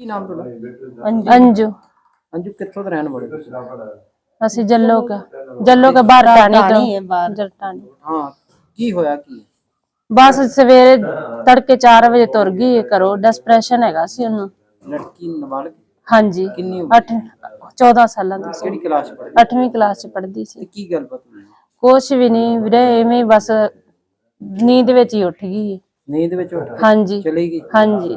ਕੀ ਨਾਮ ਤੁਹਾਡਾ? ਅੰਜੂ। ਅੰਜੂ। ਕਿੱਥੋਂ ਦੇ ਰਹਿਣ ਵਾਲੇ ਅਸੀਂ ਜੱਲੋ ਕਾ ਜੱਲੋ ਕਾ ਬਾਹਰ ਟਾਣੀ ਤੋਂ। ਜਰਟਾਣੀ ਹਾਂ ਕੀ ਹੋਇਆ ਕੀ? ਬਸ ਸਵੇਰੇ ਤੜਕੇ 4 ਵਜੇ ਤੁਰ ਗਈ ਕਰੋ ਡਿਸਪ੍ਰੈਸ਼ਨ ਹੈਗਾ ਸੀ ਉਹਨੂੰ। ਲੜਕੀ ਨਾਬਾਲਗ ਹਾਂਜੀ। ਕਿੰਨੀ ਉਮਰ? 8 14 ਸਾਲਾਂ ਦੀ ਸੀ। ਕਿਹੜੀ ਕਲਾਸ ਪੜ੍ਹਦੀ 8ਵੀਂ ਕਲਾਸ ਚ ਪੜ੍ਹਦੀ ਤੇ ਸੀ ਕੀ ਗੱਲਬਾਤ ਹੋਈ? ਕੁਛ ਵੀ ਨਹੀਂ ਵੀਰੇ ਐਵੇਂ ਹੀ ਬਸ ਨੀਂਦ ਵਿੱਚ ਹੀ ਉੱਠ ਗਈ। ਨੀਂਦ ਵਿੱਚ ਉੱਠ ਕੇ ਹਾਂਜੀ। ਚਲੀ ਗਈ? ਹਾਂਜੀ।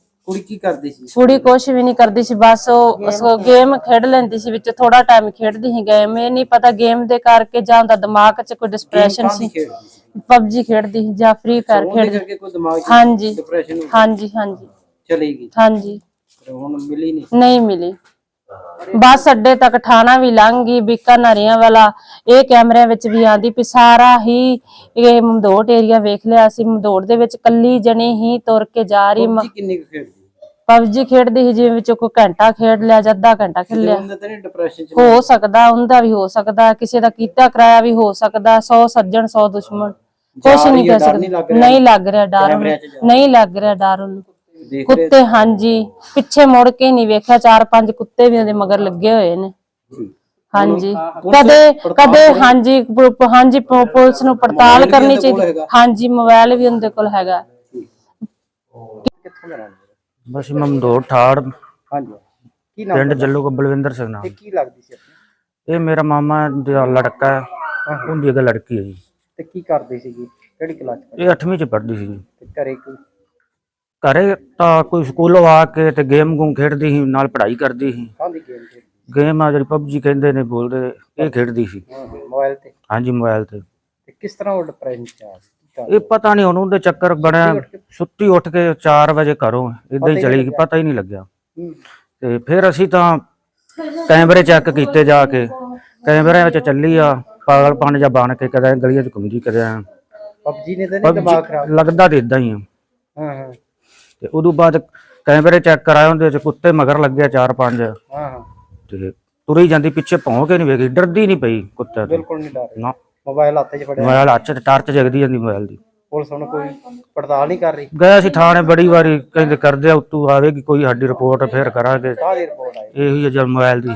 ਕੁੜੀ ਕੀ ਕਰਦੀ ਸੀ ਕੁੜੀ ਕੁਛ ਵੀ ਨਹੀਂ ਕਰਦੀ ਸੀ ਬਸ ਉਹ ਉਸ ਗੇਮ ਖੇਡ ਲੈਂਦੀ ਸੀ ਵਿੱਚ ਥੋੜਾ ਟਾਈਮ ਖੇਡਦੀ ਸੀ ਗੇਮ ਇਹ ਨਹੀਂ ਪਤਾ ਗੇਮ ਦੇ ਕਰਕੇ ਜਾਂ ਉਹਦਾ ਦਿਮਾਗ 'ਚ ਕੋਈ ਡਿਸਪ੍ਰੈਸ਼ਨ ਸੀ। ਪਬਜੀ ਖੇਡਦੀ ਸੀ ਜਾਂ ਫ੍ਰੀ ਫਾਇਰ ਖੇਡਦੀ ਕਰਕੇ ਕੋਈ ਦਿਮਾਗ 'ਚ ਹਾਂਜੀ ਡਿਪਰੈਸ਼ਨ ਹੋ ਹਾਂਜੀ ਹਾਂਜੀ। ਚਲੀ ਗਈ। ਹਾਂਜੀ। ਹੁਣ ਮਿਲੀ ਨਹੀਂ? ਨਹੀਂ ਮਿਲੀ। ਬੱਸ ਅੱਡੇ ਤੱਕ ਠਾਣਾ ਵੀ ਲੰਘ ਗਈ ਬੀਕਾਨਰੀਆਂ ਵਾਲਾ ਇਹ ਕੈਮਰਿਆਂ ਵਿੱਚ ਵੀ ਆਂਦੀ ਵੀ ਸਾਰਾ ਹੀ ਇਹ ਮਮਦੋਟ ਏਰੀਆ ਵੇਖ ਲਿਆ ਸੀ ਮਮਦੋਟ ਦੇ ਵਿੱਚ ਕੱਲੀ ਜਣੀ ਹੀ ਤੁਰ ਕੇ ਜਾ ਰਹੀ ਕਿੰਨੀ ਕੁ ਖੇਡਦੀ? ਪਬਜੀ ਖੇਡਦੀ ਸੀ ਜਿਵੇਂ ਵਿੱਚੋਂ ਕੋਈ ਘੰਟਾ ਖੇਡ ਲਿਆ ਜਾਂ ਅੱਧਾ ਘੰਟਾ ਖੇਡ ਲਿਆ। ਉਹਦੇ ਤਾਂ ਨਹੀਂ ਡਿਪਰੈਸ਼ਨ 'ਚ ਹੋ ਸਕਦਾ ਉਹਦਾ ਵੀ ਹੋ ਸਕਦਾ ਕਿਸੇ ਦਾ ਕੀਤਾ ਕਰਾਇਆ ਵੀ ਹੋ ਸਕਦਾ 100 ਸੱਜਣ 100 ਦੁਸ਼ਮਣ। ਕੁਛ ਨਹੀਂ ਕਹਿ ਸਕਦੇ। ਨਹੀਂ ਲੱਗ ਰਿਹਾ। ਡਰ ਨਹੀਂ ਲੱਗ ਰਿਹਾ ਡਰ ਉਹਨੂੰ। ਕੁੱਤੇ ਹਾਂਜੀ। ਪਿੱਛੇ ਮੁੜ ਕੇ ਨਹੀਂ ਵੇਖਿਆ ਚਾਰ ਪੰਜ ਕੁੱਤੇ ਵੀ ਉਹਦੇ ਮਗਰ ਲੱਗੇ ਹੋਏ ਨੇ। ਹਾਂਜੀ। ਕਦੇ ਕਦੇ ਹਾਂਜੀ ਹਾਂਜੀ ਪੁਲਿਸ ਨੂੰ ਪੜਤਾਲ ਕਰਨੀ ਚਾਹੀਦੀ। ਹਾਂਜੀ ਮੋਬਾਈਲ ਵੀ ਉਹਦੇ ਕੋਲ ਹੈਗਾ। ਕਿੱਥੋਂ ਵਾਲੇ? ਬਸ ਮਮਦੋੜ ਠਾੜ ਹਾਂਜੀ। ਕੀ ਨਾਮ ਪਿੰਡ ਜੱਲੂ ਕੋ ਬਲਵਿੰਦਰ ਸਿੰਘ ਨਾਮ। ਤੇ ਕੀ ਲੱਗਦੀ ਸੀ ਆਪਣੀ? ਇਹ ਮੇਰਾ ਮਾਮਾ ਦਾ ਲੜਕਾ ਹੈ ਉਹਦੀ ਇੱਕ ਲੜਕੀ ਹੈ ਜੀ। ਤੇ ਕੀ ਕਰਦੀ ਸੀਗੀ? ਕਿਹੜੀ ਕਲਾਸ ਇਹ 8ਵੀਂ ਚ ਪੜ੍ਹਦੀ ਸੀ ਜੀ ਤੇ ਘਰੇ ਕੋਈ? ਘਰੇ ਤਾਂ ਕੋਈ ਸਕੂਲੋਂ ਆ ਕੇ ਤੇ ਗੇਮ ਗੂਮ ਖੇਡਦੀ ਸੀ ਨਾਲ ਪੜ੍ਹਾਈ ਕਰਦੀ ਸੀ। ਕਾਹਦੀ ਗੇਮ ਖੇਡਦੀ ਗੇਮ ਆ ਜਿਹੜੀ ਪਬਜੀ ਕਹਿੰਦੇ ਨੇ ਬੋਲਦੇ ਇਹ ਖੇਡਦੀ ਸੀ। ਮੋਬਾਈਲ ਤੇ। ਹਾਂਜੀ ਮੋਬਾਈਲ ਤੇ। ਤੇ ਕਿਸ ਤਰ੍ਹਾਂ ਉਹ ਡਿਪਰੈਸ਼ਨ ਚ ਆ? ਇਹ ਪਤਾ ਨਹੀਂ ਉਹਨੂੰ ਦੇ ਚੱਕਰ ਬਣਿਆ ਸੁੱਤੀ ਉੱਠ ਕੇ। 4 ਵਜੇ ਘਰੋਂ ਇਦਾਂ ਹੀ ਚਲੀ ਗਈ ਪਤਾ ਹੀ ਨਹੀਂ ਲੱਗਿਆ। ਤੇ ਫਿਰ ਅਸੀਂ ਤਾਂ ਕੈਮਰੇ ਚੈੱਕ ਕੀਤੇ ਜਾ ਕੇ। ਕੈਮਰਿਆਂ ਵਿੱਚ ਚੱਲੀ ਆ ਪਾਗਲਪਨ ਜਾਂ ਬਣ ਕੇ ਕਦੇ ਗਲੀਆਂ 'ਚ ਘੁੰਮਦੀ ਕਦੇ। ਪਬਜੀ ਨੇ ਤਾਂ ਨਹੀਂ ਦਿਮਾਗ ਖਰਾਬ ਲੱਗਦਾ ਤੇ ਇਦਾਂ ਹੀ ਆ। ਹਾਂ ਹਾਂ। ਤੇ ਉਦੋਂ ਬਾਅਦ ਕੈਮਰੇ ਚੈੱਕ ਕਰਾਏ ਉਹਦੇ ਚ ਕੁੱਤੇ ਮਗਰ ਲੱਗਿਆ ਚਾਰ ਪੰਜ। ਹਾਂ ਹਾਂ। ਤੇ ਤੁਰੀ ਜਾਂਦੀ ਪਿੱਛੇ ਭੌਂ ਕੇ ਨਹੀਂ ਵੇਖੀ ਡਰਦੀ ਨਹੀਂ ਪਈ ਕੁੱਤੇ ਤੋਂ। ਬਿਲਕੁਲ ਨਹੀਂ ਡਰ। ਨਾ। ਮੋਬਾਈਲ ਹੱਥ 'ਚ ਫੜਿਆ। ਮੋਬਾਈਲ ਹੱਥ 'ਚ ਟਾਰਚ ਜਗਦੀ ਜਾਂਦੀ ਮੋਬਾਈਲ ਦੀ। ਪੁਲਿਸ ਹੁਣ ਕੋਈ ਪੜਤਾਲ ਨਹੀਂ ਕਰ ਰਹੀ। ਗਿਆ ਸੀ ਥਾਣੇ ਬੜੀ ਵਾਰੀ ਕਹਿੰਦੇ ਕਰਦੇ ਆ ਉਤੋਂ ਆਵੇਗੀ ਕੋਈ ਸਾਡੀ ਰਿਪੋਰਟ ਫੇਰ ਕਰਾਂਗੇ। ਕਾਹਦੀ ਰਿਪੋਰਟ ਆਈ। ਇਹੀ ਹੈ ਜਦ ਮੋਬਾਈਲ ਦੀ।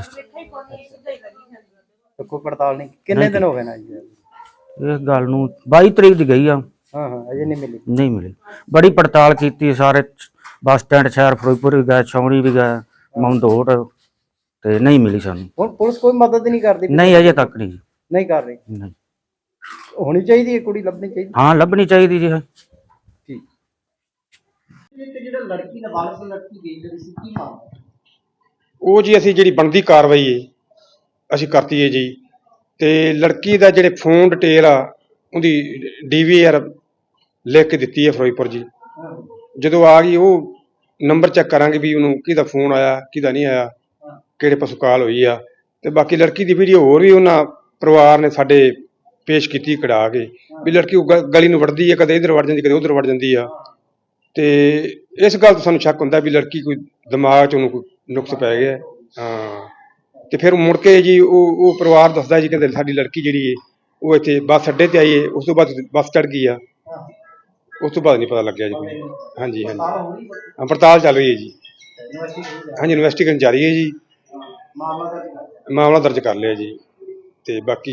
ਤੇ ਕੋਈ ਪੜਤਾਲ ਨਹੀਂ। ਕਿੰਨੇ ਦਿਨ ਹੋ ਗਏ ਨਾ ਜੀ ਇਸ ਗੱਲ ਨੂੰ 22 ਤਰੀਕ ਦੀ ਗਈ ਆ। ਹਾਂ ਹਾਂ ਅਜੇ ਨਹੀਂ ਮਿਲੀ। ਨਹੀਂ ਮਿਲੀ। ਬੜੀ ਪੜਤਾਲ ਕੀਤੀ ਸਾਰੇ ਬੱਸ ਸਟੈਂਡ ਸ਼ਹਿਰ ਫਿਰੋਜ਼ਪੁਰ ਵੀ ਗਏ ਛਾਉਣੀ ਵੀ ਗਏ ਮਮਦੋਟ ਤੇ ਨਹੀਂ ਮਿਲੀ ਸਾਨੂੰ। ਹੁਣ ਪੁਲਿਸ ਕੋਈ ਮਦਦ ਨਹੀਂ ਕਰਦੀ। ਨਹੀਂ ਅਜੇ ਤੱਕ ਨਹੀਂ ਨਹੀਂ ਕਰ ਰਹੀ। ਨਹੀਂ। ਹੋਣੀ ਚਾਹੀਦੀ ਹੈ ਕੁੜੀ ਲੱਭਣੀ ਚਾਹੀਦੀ? ਹਾਂ ਲੱਭਣੀ ਚਾਹੀਦੀ ਜੀ ਇਹ। ਠੀਕ। ਤੇ ਜਿਹੜਾ ਲੜਕੀ ਨਾਬਾਲਗ ਲੜਕੀ ਗਈ ਜਿਹੜੀ ਸੀ ਕੀ ਮਾਮਲਾ? ਉਹ ਜੀ ਅਸੀਂ ਜਿਹੜੀ ਬਣਦੀ ਕਾਰਵਾਈ ਹੈ ਅਸੀਂ ਕਰਤੀ ਹੈ ਜੀ। ਤੇ ਲੜਕੀ ਦਾ ਜਿਹੜੇ ਫੋਨ ਡਿਟੇਲ ਆ ਉਹਦੀ ਡੀਵੀਆਰ ਲਿਖ ਕੇ ਦਿੱਤੀ ਹੈ ਫਿਰੋਜ਼ਪੁਰ ਜੀ। ਜਦੋਂ ਆ ਗਈ ਉਹ ਨੰਬਰ ਚੈੱਕ ਕਰਾਂਗੇ ਵੀ ਉਹਨੂੰ ਕਿਹਦਾ ਫੋਨ ਆਇਆ ਕਿਹਦਾ ਨਹੀਂ ਆਇਆ ਕਿਹੜੇ ਪਾਸੋਂ ਕਾਲ ਹੋਈ ਆ। ਤੇ ਬਾਕੀ ਲੜਕੀ ਦੀ ਵੀਡੀਓ ਹੋਰ ਵੀ ਉਹਨਾਂ ਪਰਿਵਾਰ ਨੇ ਸਾਡੇ ਪੇਸ਼ ਕੀਤੀ ਕਢਾ ਕੇ ਵੀ ਲੜਕੀ ਉਹ ਗ- ਗਲੀ ਨੂੰ ਵੜਦੀ ਹੈ ਕਦੇ ਇੱਧਰ ਵੜ ਜਾਂਦੀ ਕਦੇ ਉੱਧਰ ਵੜ ਜਾਂਦੀ ਆ। ਤੇ ਇਸ ਗੱਲ ਤੋਂ ਸਾਨੂੰ ਸ਼ੱਕ ਹੁੰਦਾ ਵੀ ਲੜਕੀ ਕੋਈ ਦਿਮਾਗ 'ਚ ਉਹਨੂੰ ਕੋਈ ਨੁਕਸ ਪੈ ਗਿਆ। ਹੈ। ਹਾਂ ਤੇ ਫਿਰ ਮੁੜ ਕੇ ਜੀ ਉਹ ਉਹ ਪਰਿਵਾਰ ਦੱਸਦਾ ਜੀ ਕਹਿੰਦੇ ਸਾਡੀ ਲੜਕੀ ਜਿਹੜੀ ਹੈ ਉਹ ਇੱਥੇ ਬੱਸ ਅੱਡੇ ਤੇ ਆਈ ਹੈ ਉਸ ਤੋਂ ਬਾਅਦ ਬੱਸ ਚੜ ਗਈ ਆ। ਉਸ ਤੋਂ ਬਾਅਦ ਨਹੀਂ ਪਤਾ ਲੱਗਿਆ ਜੀ। ਕੋਈ। ਹਾਂਜੀ ਹਾਂਜੀ। ਹਾਂ, ਪੜਤਾਲ ਚੱਲ ਰਹੀ ਹੈ ਜੀ। ਹਾਂਜੀ ਇਨਵੈਸਟੀਗੇਸ਼ਨ ਜਾਰੀ ਹੈ ਜੀ। ਮਾਮਲਾ ਦਰਜ ਕਰ ਲਿਆ ਜੀ। ਤੇ ਬਾਕੀ